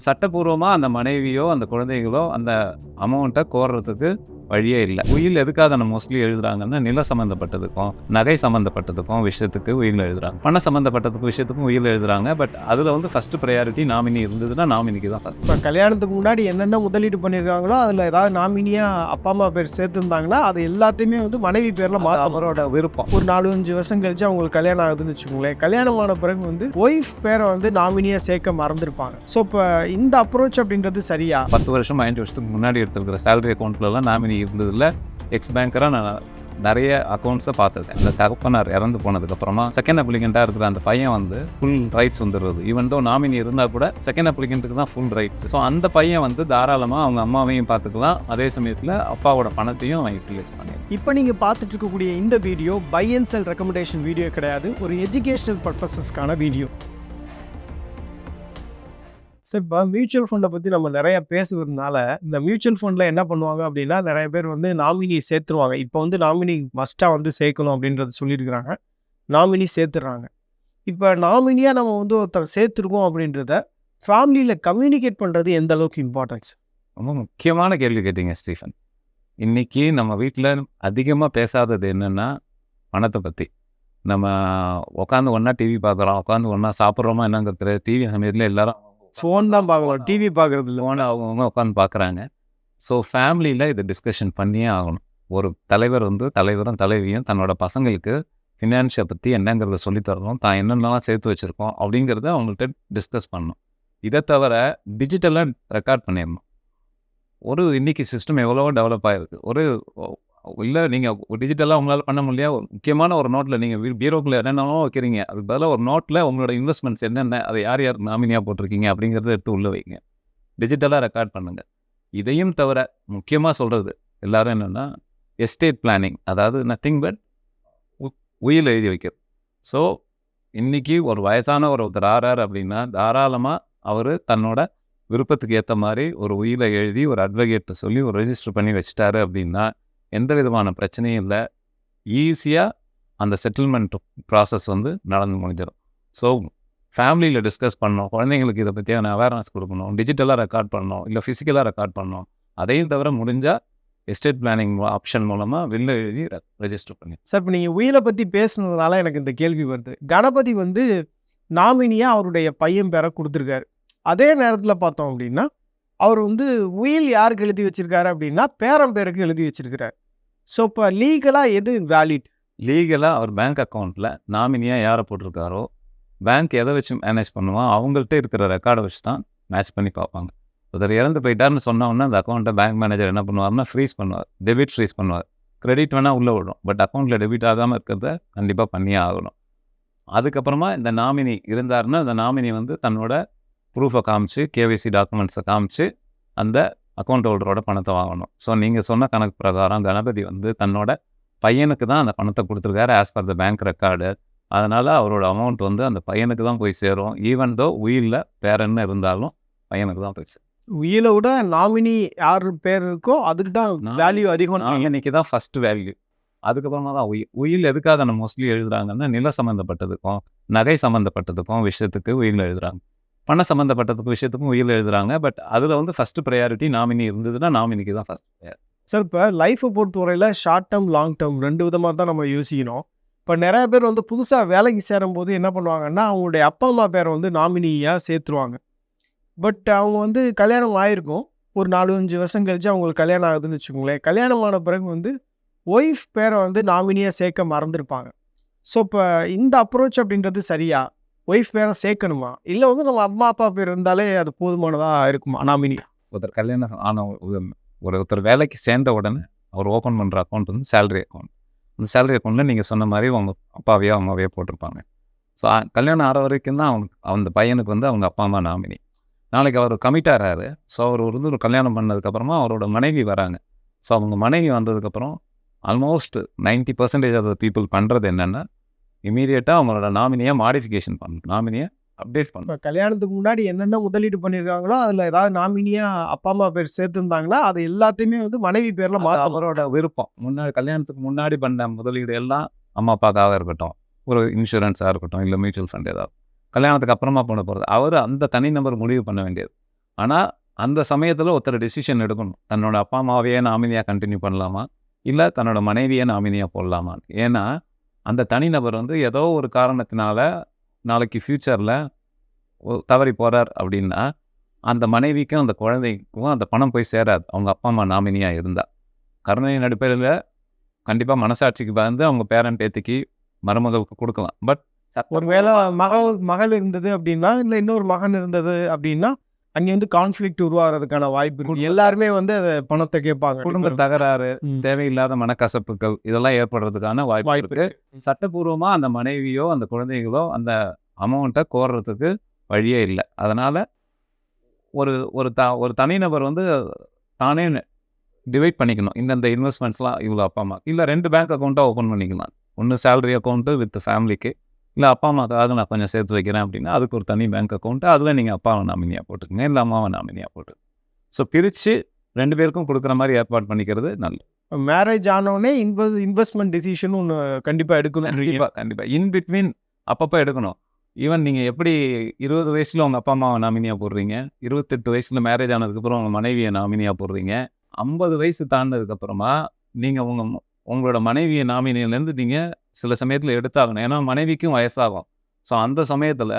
சட்டப்பூர்வமாக அந்த மனைவியோ அந்த குழந்தைகளோ அந்த அமௌண்ட்டை கோர்றதுக்கு வழியே இல்லை. உயில் எதுக்காக அதை மோஸ்ட்லி எழுதுறாங்கன்னா நில சம்மந்தப்பட்டதுக்கும் நகை சம்மந்தப்பட்டதுக்கும் விஷயத்துக்கு உயில் எழுதுறாங்க. பணம் சம்மந்தப்பட்டதுக்கு விஷயத்துக்கும் உயில் எழுதுறாங்க. பட் அதில் வந்து ஃபர்ஸ்ட் ப்ரையாரிட்டி நாமினி இருந்ததுன்னா நாமினிக்கு தான் ஃபஸ்ட் இப்போ கல்யாணத்துக்கு முன்னாடி என்னென்ன முதலீடு பண்ணியிருக்காங்களோ அதில் ஏதாவது நாமினியாக அப்பா அம்மா பேர் சேர்த்துருந்தாங்கன்னா அது எல்லாத்தையுமே வந்து மனைவி பேரில் மாற்றணும் அவரோட விருப்பம். ஒரு நாலு அஞ்சு வருஷம் கழிச்சு அவங்களுக்கு கல்யாணம் ஆகுதுன்னு வச்சுக்கோங்களேன். கல்யாணம் ஆன பிறகு வந்து ஒய்ஃப் பேரை வந்து நாமினியாக சேர்க்க மறந்துருப்பாங்க. ஸோ இப்போ இந்த அப்ரோச் அப்படின்றது சரியா? பத்து வருஷம் பதினஞ்சு வருஷத்துக்கு முன்னாடி எடுத்துருக்கிற சேலரி அக்கௌண்ட்லலாம் நாமினி இருந்ததில் எக்ஸ் பேங்கராக நான் நிறைய அக்கௌண்ட்ஸை பார்த்துருக்கேன் இந்த தகப்பனார் இறந்து போனதுக்கப்புறமா செகண்ட் அப்ளிகண்ட்டாக இருக்கிற அந்த பையன் வந்து ஃபுல் ரைட்ஸ் வந்துடுறது. ஈவன் தோ நாமினி இருந்தால் கூட செகண்ட் அப்ளிகண்ட்டுக்கு தான் ஃபுல் ரைட்ஸ் ஸோ அந்த பையன் வந்து தாராளமாக அவங்க அம்மாவையும் பார்த்துக்கலாம். அதே சமயத்தில் அப்பாவோட பணத்தையும் அவன் யூட்டிலைஸ் பண்ணிடலாம் இப்போ நீங்கள் பார்த்துட்டு இருக்கக்கூடிய இந்த video buy and sell recommendation video கிடையாது. ஒரு எஜுகேஷனல் பர்பஸஸ்க்கான வீடியோ. சார் இப்போ மியூச்சுவல் ஃபண்டை பற்றி நம்ம நிறையா பேசுகிறதுனால இந்த மியூச்சுவல் ஃபண்டில் என்ன பண்ணுவாங்க அப்படின்னா நிறைய பேர் வந்து நாமினி சேர்த்துருவாங்க. இப்போ வந்து நாமினி மஸ்ட்டாக வந்து சேர்க்கணும் அப்படின்றத சொல்லியிருக்கிறாங்க. நாமினி சேர்த்துடுறாங்க இப்போ நாமினியாக நம்ம வந்து ஒருத்தர் சேர்த்துருக்கோம் அப்படின்றத ஃபேமிலியில் கம்யூனிகேட் பண்ணுறது எந்த அளவுக்கு இம்பார்ட்டன்ஸ் ரொம்ப முக்கியமான கேள்வி கேட்டீங்க ஸ்டீஃபன். இன்றைக்கி நம்ம வீட்டில் அதிகமாக பேசாதது என்னென்னா பணத்தை பற்றி நம்ம உட்காந்து ஒன்றா டிவி பார்க்குறோம் உட்காந்து ஒன்றா சாப்பிட்றோமா என்னங்கிறது டிவி சமயத்தில் எல்லாரும் ஃபோன் தான் பார்க்கலாம் டிவி பார்க்குறது இல்லை ஃபோனை அவங்கவுங்க உட்காந்து பார்க்குறாங்க. ஸோ ஃபேமிலியில் இதை டிஸ்கஷன் பண்ணியே ஆகணும். ஒரு தலைவர் வந்து தலைவரும் தலைவியும் தன்னோட பசங்களுக்கு ஃபினான்ஷியை பற்றி என்னங்கிறத சொல்லித் தரணும். தான் என்னென்னலாம் சேர்த்து வச்சுருக்கோம் அப்படிங்கிறத அவங்கள்ட்ட டிஸ்கஸ் பண்ணணும். இதை தவிர டிஜிட்டலாக ரெக்கார்ட் பண்ணிடணும். ஒரு இன்னைக்கு சிஸ்டம் எவ்வளவோ டெவலப் ஆகிருக்கு ஒரு இல்லை நீங்கள் டிஜிட்டலாக உங்களால் பண்ண முடியாது ஒரு முக்கியமான ஒரு நோட்டில் நீங்கள் பீரோக்குள்ளே என்னென்னவோ வைக்கிறீங்க. அதுக்கு பதிலாக ஒரு நோட்டில் உங்களோட இன்வெஸ்ட்மெண்ட்ஸ் என்னென்ன அதை யார் யார் நாமினியாக போட்டிருக்கீங்க அப்படிங்கிறத எடுத்து உள்ளே வைங்க. டிஜிட்டலாக ரெக்கார்ட் பண்ணுங்கள் இதையும் தவிர முக்கியமாக சொல்கிறது எல்லோரும் என்னென்னா எஸ்டேட் பிளானிங் அதாவது நத்திங் பட் உயில் எழுதி வைக்கிறது ஸோ இன்றைக்கி ஒரு வயசான ஒரு ஒருத்தர் ஆறார் அப்படின்னா தாராளமாக அவர் தன்னோட விருப்பத்துக்கு ஏற்ற மாதிரி ஒரு உயிரை எழுதி ஒரு அட்வொகேட்டை சொல்லி ஒரு ரெஜிஸ்டர் பண்ணி வச்சிட்டாரு அப்படின்னா எந்த விதமான பிரச்சனையும் இல்லை. ஈஸியாக அந்த செட்டில்மெண்ட் ப்ராசஸ் வந்து நடந்து முடிஞ்சிடும். ஸோ ஃபேமிலியில் டிஸ்கஸ் பண்ணணும் குழந்தைங்களுக்கு இதை பற்றியான அவேர்னஸ் கொடுக்கணும். டிஜிட்டலாக ரெக்கார்ட் பண்ணணும் இல்லை ஃபிசிக்கலாக ரெக்கார்ட் பண்ணணும் அதையும் தவிர முடிஞ்சால் எஸ்டேட் பிளானிங் ஆப்ஷன் மூலமாக வெளில எழுதி ரெஜிஸ்டர் பண்ணி சார் இப்போ நீங்கள் உயிரை பற்றி பேசுனதுனால எனக்கு இந்த கேள்வி வருது. கணபதி வந்து நாமினியாக அவருடைய பையன் பேரை கொடுத்துருக்காரு. அதே நேரத்தில் பார்த்தோம் அப்படின்னா அவர் வந்து உயில் யாருக்கு எழுதி வச்சுருக்காரு அப்படின்னா பேரன் பேருக்கு எழுதி வச்சுருக்கிறார். ஸோ இப்போ லீகலாக எது வேலிட் லீகலாக அவர் பேங்க் அக்கௌண்ட்டில் நாமினியாக யாரை போட்டிருக்காரோ பேங்க் எதை வச்சு மேனேஜ் பண்ணுவான் அவங்கள்ட்ட இருக்கிற ரெக்கார்டை வச்சு தான் மேட்ச் பண்ணி பார்ப்பாங்க. ஒருத்தர் இறந்து போயிட்டாருன்னு சொன்னோன்னா அந்த அக்கௌண்ட்டை பேங்க் மேனேஜர் என்ன பண்ணுவார்னா ஃப்ரீஸ் பண்ணுவார். டெபிட் ஃப்ரீஸ் பண்ணுவார். கிரெடிட் வேணால் உள்ளே விடும். பட் அக்கௌண்ட்டில் டெபிட் ஆகாமல் இருக்கிறத கண்டிப்பாக பண்ணியே ஆகணும். அதுக்கப்புறமா இந்த நாமினி இருந்தாருன்னா அந்த நாமினி வந்து தன்னோட ப்ரூஃபை காமிச்சு கேவிசி டாக்குமெண்ட்ஸை காமிச்சு அந்த அக்கௌண்ட் ஹோல்டரோட பணத்தை வாங்கணும். ஸோ நீங்கள் சொன்ன கணக்கு பிரகாரம் கணபதி வந்து தன்னோட பையனுக்கு தான் அந்த பணத்தை கொடுத்துருக்காரு as per the bank record அதனால் அவரோட அமௌண்ட் வந்து அந்த பையனுக்கு தான் போய் சேரும். ஈவன் தோ உயிரில் பேரன்னு இருந்தாலும் பையனுக்கு தான் போய் சேரும். உயிரை விட நாமினி யார் பேர் இருக்கோ அதுக்கு தான் வேல்யூ அதிகம் நாமினிக்கு தான் ஃபர்ஸ்ட் வேல்யூ அதுக்கப்புறமா தான் உயிர் உயில் எதுக்காக நம்ம மோஸ்ட்லி எழுதுறாங்கன்னா நில சம்மந்தப்பட்டதுக்கும் நகை சம்மந்தப்பட்டதுக்கும் விஷயத்துக்கு உயிரில் எழுதுறாங்க. பணம் சம்மந்தப்பட்டதுக்கு விஷயத்துக்கும் உயிரில் எழுதுகிறாங்க பட் அதில் வந்து ஃபஸ்ட்டு ப்ரையாரிட்டி நாமினி இருந்ததுன்னா நாமினிக்கு தான் ஃபர்ஸ்ட் சார் இப்போ லைஃப்பை பொறுத்தவரையில் ஷார்ட் டேர்ம் லாங் டேர்ம் ரெண்டு விதமாக தான் நம்ம யோசிக்கணும். இப்போ நிறைய பேர் வந்து புதுசாக வேலைக்கு சேரும்போது என்ன பண்ணுவாங்கன்னா அவங்களுடைய அப்பா அம்மா பேரை வந்து நாமினியாக சேர்த்துருவாங்க. பட் அவங்க வந்து கல்யாணம் ஆகிருக்கும் ஒரு நாலு அஞ்சு வருஷம் கழிச்சு அவங்களுக்கு கல்யாணம் ஆகுதுன்னு வச்சுக்கோங்களேன். கல்யாணம் ஆன பிறகு வந்து ஒய்ஃப் பேரை வந்து நாமினியாக சேர்க்க மறந்துருப்பாங்க. ஸோ இப்போ இந்த அப்ரோச் அப்படின்றது சரியா? ஒய்ஃப் பேரை சேர்க்கணுமா? இல்லை வந்து நம்ம அம்மா அப்பா பேர் இருந்தாலே அது போதுமானதாக இருக்குமா? நாமினி ஒருத்தர் கல்யாணம் ஆன ஒரு ஒரு ஒருத்தர் வேலைக்கு சேர்ந்த உடனே அவர் ஓப்பன் பண்ணுற அக்கௌண்ட் வந்து சேலரி அக்கௌண்ட் அந்த சேலரி அக்கௌண்ட்டில் நீங்கள் சொன்ன மாதிரி அவங்க அப்பாவையோ அம்மாவையோ போட்டிருப்பாங்க. ஸோ கல்யாணம் ஆகிற வரைக்கும் தான் அவங்க அந்த பையனுக்கு வந்து அவங்க அப்பா அம்மா நாமினி நாளைக்கு அவர் கமிட் ஆகிறாரு ஸோ அவர் வந்து ஒரு கல்யாணம் பண்ணதுக்கப்புறமா அவரோட மனைவி வராங்க. ஸோ அவங்க மனைவி வந்ததுக்கப்புறம் almost 90% percentage of the people பண்ணுறது என்னென்னா இமீடியட்டாக அவங்களோட நாமினியாக மாடிஃபிகேஷன் பண்ணணும். நாமினியை அப்டேட் பண்ணணும். இப்போ கல்யாணத்துக்கு முன்னாடி என்னென்ன முதலீடு பண்ணியிருக்காங்களோ அதில் ஏதாவது நாமினியாக அப்பா அம்மா பேர் சேர்த்துருந்தாங்களா அது எல்லாத்தையுமே வந்து மனைவி பேரில் மாற்றணும் அவரோட விருப்பம். முன்னாடி கல்யாணத்துக்கு முன்னாடி பண்ண முதலீடு எல்லாம் அம்மா அப்பாக்காக இருக்கட்டும். ஒரு இன்சூரன்ஸாக இருக்கட்டும் இல்லை மியூச்சுவல் ஃபண்ட் ஏதாவது. கல்யாணத்துக்கு அப்புறமா பண்ண போகிறது அவர் அந்த தனி நபர் முடிவு பண்ண வேண்டியது. ஆனால் அந்த சமயத்தில் ஒருத்தர் டெசிஷன் எடுக்கணும். தன்னோட அப்பா அம்மாவையே நாமினியாக கண்டினியூ பண்ணலாமா? இல்லை தன்னோட மனைவியை நாமினியாக போடலாமா ஏன்னா அந்த தனிநபர் வந்து ஏதோ ஒரு காரணத்தினால நாளைக்கு ஃப்யூச்சரில் தவறி போகிறார் அப்படின்னா அந்த மனைவிக்கும் அந்த குழந்தைக்கும் அந்த பணம் போய் சேராது. அவங்க அப்பா அம்மா நாமினியாக இருந்தால் கருணையின் அடிப்படையில் கண்டிப்பாக மனசாட்சிக்கு வந்து அவங்க பேரன் பேத்திக்கு மருமகளுக்கு கொடுக்கலாம். பட் ஒருவேளை மகள் மகள் இருந்தது அப்படின்னா இல்லை இன்னொரு மகன் இருந்தது அப்படின்னா அங்கே வந்து கான்ஃப்ளிக்ட் உருவாகிறதுக்கான வாய்ப்பு இருக்கு. எல்லாருமே வந்து அதை பணத்தை கேட்பாங்க. குடும்ப தகராறு. தேவையில்லாத மனக்கசப்புகள் இதெல்லாம் ஏற்படுறதுக்கான வாய்ப்பு வாய்ப்பு இருக்கு. இருக்கு. சட்டப்பூர்வமா அந்த மனைவியோ அந்த குழந்தைகளோ அந்த அமௌண்ட்டை கோர்றதுக்கு வழியே இல்லை. அதனால ஒரு ஒரு த ஒரு தனிநபர் வந்து தானே டிவைட் பண்ணிக்கணும். இந்தந்த இன்வெஸ்ட்மெண்ட்ஸ்லாம் இவ்வளோ அப்பா அம்மா. இல்லை ரெண்டு பேங்க் அக்கௌண்ட்டாக ஓப்பன் பண்ணிக்கலாம். ஒன்று சேலரி அக்கௌண்ட்டு வித் ஃபேமிலிக்கு இல்லை அப்பா அம்மாக்காக நான் கொஞ்சம் சேர்த்து வைக்கிறேன் அப்படின்னா அதுக்கு ஒரு தனி பேங்க் அக்கௌண்ட்டு அதில் நீங்கள் அப்பாவை நாமினியாக போட்டுக்கங்க. இல்லை அம்மாவை நாமினியாக போட்டுக்கங்க. ஸோ பிரித்து ரெண்டு பேருக்கும் கொடுக்குற மாதிரி ஏற்பாடு பண்ணிக்கிறது நல்லது. மேரேஜ் ஆனவுடனே இன்வெ இன்வெஸ்ட்மெண்ட் டிசிஷன் ஒன்று கண்டிப்பாக எடுக்கணும் கண்டிப்பாக கண்டிப்பாக இன் பிட்வீன் அப்பப்போ எடுக்கணும். ஈவன் நீங்கள் எப்படி இருபது வயசில் உங்கள் அப்பா அம்மாவை நாமினியாக போடுறீங்க? இருபத்தெட்டு வயசில் மேரேஜ் ஆனதுக்கப்புறம் உங்கள் மனைவியை நாமினியாக போடுறீங்க. ஐம்பது வயசு தாண்டினதுக்கப்புறமா நீங்கள் உங்கள் உங்களோட மனைவியை நாமினியிலேருந்து நீங்கள் சில சமயத்தில் எடுத்தாகணும். ஏன்னா மனைவிக்கும் வயசாகும். ஸோ அந்த சமயத்தில்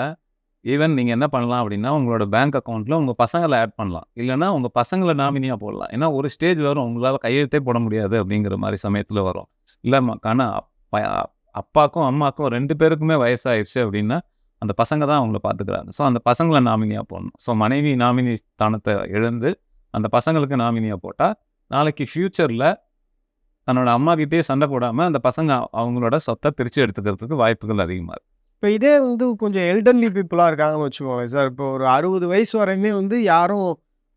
ஈவன் நீங்கள் என்ன பண்ணலாம் அப்படின்னா உங்களோட பேங்க் அக்கௌண்ட்டில் உங்கள் பசங்களை ஆட் பண்ணலாம். இல்லைன்னா உங்கள் பசங்களை நாமினியாக போடலாம். ஏன்னா ஒரு ஸ்டேஜ் வரும் உங்களால் கையெழுத்தே போட முடியாது அப்படிங்கிற மாதிரி சமயத்தில் வரும். இல்லை கணா அப்பாக்கும் அம்மாக்கும் ரெண்டு பேருக்குமே வயசாகிடுச்சு அப்படின்னா அந்த பசங்க தான் அவங்கள பார்த்துக்கிறாங்க. ஸோ அந்த பசங்களை நாமினியாக போடணும். ஸோ மனைவி நாமினி ஸ்தானத்தை எழுந்து அந்த பசங்களுக்கு நாமினியாக போட்டால் நாளைக்கு ஃப்யூச்சரில் தன்னோட அம்மா கிட்டேயே சண்டை போடாமல் அந்த பசங்க அவங்களோட சொத்தை பிரித்து எடுத்துக்கிறதுக்கு வாய்ப்புகள் அதிகமாக இருக்குது இப்போ இதே வந்து கொஞ்சம் எல்டர்லி பீப்புளாக இருக்காங்கன்னு வச்சுக்கோங்க சார். இப்போ ஒரு அறுபது வயசு வரையுமே வந்து யாரும்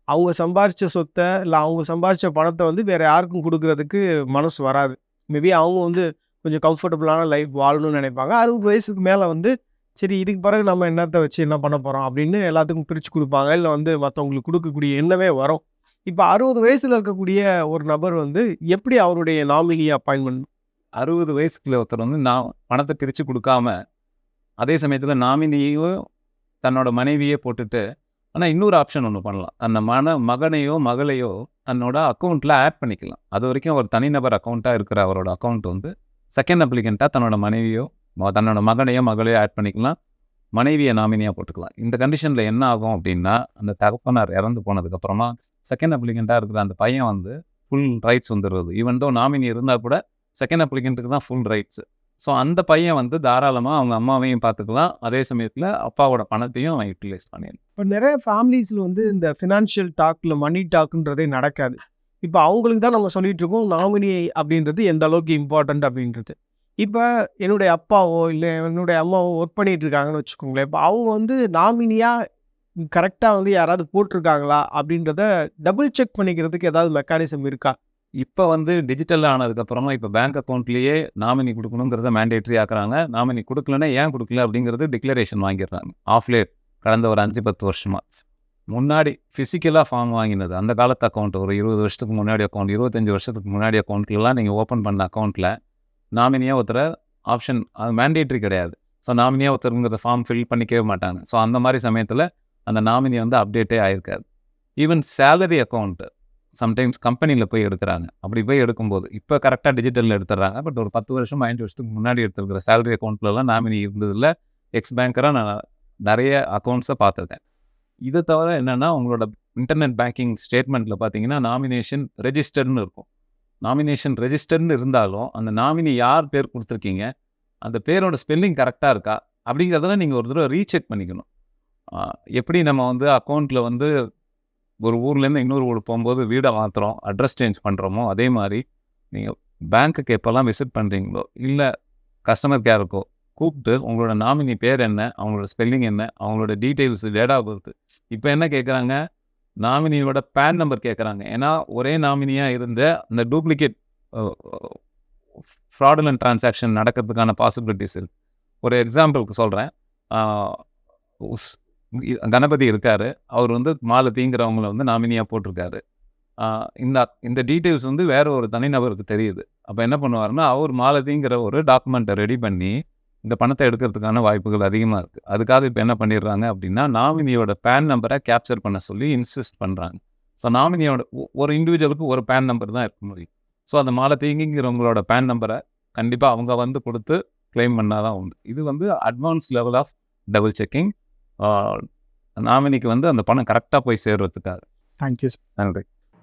அவங்க சம்பாரிச்ச சொத்தை இல்லை அவங்க சம்பாதிச்ச பணத்தை வந்து வேறு யாருக்கும் கொடுக்கறதுக்கு மனசு வராது. மேபி அவங்க வந்து கொஞ்சம் கம்ஃபர்டபுளான லைஃப் வாழணும்னு நினைப்பாங்க. அறுபது வயசுக்கு மேலே வந்து சரி இதுக்கு பிறகு நம்ம என்னத்தை வச்சு என்ன பண்ண போகிறோம் அப்படின்னு எல்லாத்துக்கும் பிரித்து கொடுப்பாங்க. இல்லை வந்து மற்றவங்களுக்கு கொடுக்கக்கூடிய எண்ணமே வரும். இப்போ அறுபது வயசில் இருக்கக்கூடிய ஒரு நபர் வந்து எப்படி அவருடைய நாமினியை அப்பாயின்மெண்ட் அறுபது வயசுக்குள்ள ஒருத்தர் வந்து நான் பணத்தை பிரித்து கொடுக்காம அதே சமயத்தில் நாமினியையும் தன்னோட மனைவியே போட்டுட்டு ஆனால் இன்னொரு ஆப்ஷன் ஒன்று பண்ணலாம். அந்த மன மகனையோ மகளையோ தன்னோட அக்கௌண்ட்டில் ஆட் பண்ணிக்கலாம். அது வரைக்கும் ஒரு தனிநபர் அக்கௌண்ட்டாக இருக்கிற அவரோட அக்கௌண்ட் வந்து செகண்ட் அப்ளிகண்ட்டாக தன்னோட மனைவியோ தன்னோட மகனையோ மகளையோ ஆட் பண்ணிக்கலாம். மனைவியை நாமினியாக போட்டுக்கலாம். இந்த கண்டிஷனில் என்ன ஆகும் அப்படின்னா அந்த தகப்பனார் இறந்து போனதுக்கப்புறமா செகண்ட் அப்ளிகண்ட்டாக இருக்கிற அந்த பையன் வந்து ஃபுல் ரைட்ஸ் வந்துடுறது ஈவன் தோ நாமினி இருந்தால் கூட செகண்ட் அப்ளிகண்ட்டுக்கு தான் ஃபுல் ரைட்ஸ் ஸோ அந்த பையன் வந்து தாராளமாக அவங்க அம்மாவையும் பார்த்துக்கலாம். அதே சமயத்தில் அப்பாவோட பணத்தையும் அவன் யூட்டிலைஸ் பண்ணிடலாம். இப்போ நிறைய ஃபேமிலிஸில் வந்து இந்த ஃபினான்ஷியல் டாக்கில் மணி டாக்குன்றதே நடக்காது. இப்போ அவங்களுக்கு தான் நம்ம சொல்லிட்டு இருக்கோம் நாமினி அப்படின்றது எந்த அளவுக்கு இம்பார்ட்டன்ட் அப்படின்றது. இப்போ என்னுடைய அப்பாவோ இல்லை என்னுடைய அம்மாவோ ஒர்க் பண்ணிகிட்டு இருக்காங்கன்னு வச்சுக்கோங்களேன். இப்போ அவங்க வந்து நாமினியாக கரெக்டாக வந்து யாராவது போட்டிருக்காங்களா அப்படின்றத டபுள் செக் பண்ணிக்கிறதுக்கு ஏதாவது மெக்கானிசம் இருக்கா? இப்போ வந்து டிஜிட்டல் ஆனதுக்கப்புறமா இப்போ பேங்க் அக்கௌண்ட்லேயே நாமினி கொடுக்கணுங்கிறத மேண்டேட்ரி ஆக்குறாங்க. நாமினி கொடுக்கலன்னா ஏன் கொடுக்கல அப்படிங்கிறது டிக்ளரேஷன் வாங்கிடுறாங்க. ஆஃப்லேட் கடந்த ஒரு அஞ்சு பத்து வருஷமாக முன்னாடி ஃபிசிக்கலாக ஃபார்ம் வாங்கினது. அந்த காலத்து அக்கௌண்ட் ஒரு இருபது வருஷத்துக்கு முன்னாடி அக்கௌண்ட் இருபத்தஞ்சி வருஷத்துக்கு முன்னாடி அக்கௌண்ட்லாம் நீங்கள் ஓப்பன் பண்ண அக்கௌண்ட்டில் நாமினியாக ஒருத்தரை ஆப்ஷன் அது மேண்டேட்ரி கிடையாது. ஸோ நாமினியாக ஒருத்தருங்கிற ஃபார்ம் ஃபில் பண்ணிக்கவே மாட்டாங்க. ஸோ அந்த மாதிரி சமயத்தில் அந்த நாமினி வந்து அப்டேட்டே ஆயிருக்காது. ஈவன் சேலரி அக்கௌண்ட்டு சம்டைம்ஸ் கம்பெனியில் போய் எடுக்கிறாங்க. அப்படி போய் எடுக்கும்போது இப்போ கரெக்டாக டிஜிட்டலில் எடுத்துடுறாங்க. பட் ஒரு பத்து வருஷம் ஐந்து வருஷத்துக்கு முன்னாடி எடுத்துருக்கிற சேலரி அக்கௌண்ட்லலாம் நாமினி இருந்ததில் எக்ஸ் பேங்கராக நான் நிறைய அக்கௌண்ட்ஸை பார்த்துருக்கேன். இதை தவிர என்னென்னா உங்களோட இன்டர்நெட் பேங்கிங் ஸ்டேட்மெண்ட்டில் பார்த்தீங்கன்னா நாமினேஷன் ரெஜிஸ்டர்னு இருக்கும். நாமினேஷன் ரெஜிஸ்டர்னு இருந்தாலும் அந்த நாமினி யார் பேர் கொடுத்துருக்கீங்க அந்த பேரோட ஸ்பெல்லிங் கரெக்டாக இருக்கா அப்படிங்கிறதெல்லாம் நீங்கள் ஒரு தடவை ரீசெக் பண்ணிக்கணும். எப்படி நம்ம வந்து அக்கௌண்ட்டில் வந்து ஒரு ஊர்லேருந்து இன்னொரு ஊர் போகும்போது வீடை மாற்றுறோம் அட்ரஸ் சேஞ்ச் பண்ணுறோமோ அதே மாதிரி நீங்கள் பேங்க்குக்கு எப்போல்லாம் விசிட் பண்ணுறீங்களோ இல்லை கஸ்டமர் கேருக்கோ கூப்பிட்டு உங்களோட நாமினி பேர் என்ன அவங்களோட ஸ்பெல்லிங் என்ன அவங்களோட டீட்டெயில்ஸ் டேட் ஆஃப் பர்த் இப்போ என்ன கேட்குறாங்க நாமினியோட பேன் நம்பர் கேட்குறாங்க ஏன்னா ஒரே நாமினியாக இருந்த அந்த டூப்ளிகேட் ஃப்ராடுலன் டிரான்சாக்ஷன் நடக்கிறதுக்கான பாசிபிலிட்டிஸ் இருக்கு. ஒரு எக்ஸாம்பிளுக்கு சொல்கிறேன் கணபதி இருக்கார். அவர் வந்து மாலதிங்கிறவங்கள வந்து நாமினியாக போட்டிருக்காரு. இந்த இந்த டீட்டெயில்ஸ் வந்து வேறு ஒரு தனிநபருக்கு தெரியுது. அப்போ என்ன பண்ணுவார்னா அவர் மாலதிங்கிற ஒரு டாக்குமெண்ட்டை ரெடி பண்ணி இந்த பணத்தை எடுக்கிறதுக்கான வாய்ப்புகள் அதிகமாக இருக்குது அதுக்காக இப்போ என்ன பண்ணிடுறாங்க அப்படின்னா நாமினியோட பேன் நம்பரை கேப்சர் பண்ண சொல்லி இன்சிஸ்ட் பண்ணுறாங்க ஸோ நாமினியோட ஒரு இண்டிவிஜுவலுக்கு ஒரு பேன் நம்பர் தான் இருக்க முடியும். ஸோ அந்த மாலை தேங்கிங்கிறவங்களோட பேன் நம்பரை கண்டிப்பாக அவங்க வந்து கொடுத்து கிளைம் பண்ணால் தான் உண்டு. இது வந்து advance level of double checking நாமினிக்கு வந்து அந்த பணம் கரெக்டாக போய் சேர்றதுக்காக. தேங்க்யூ நன்றி.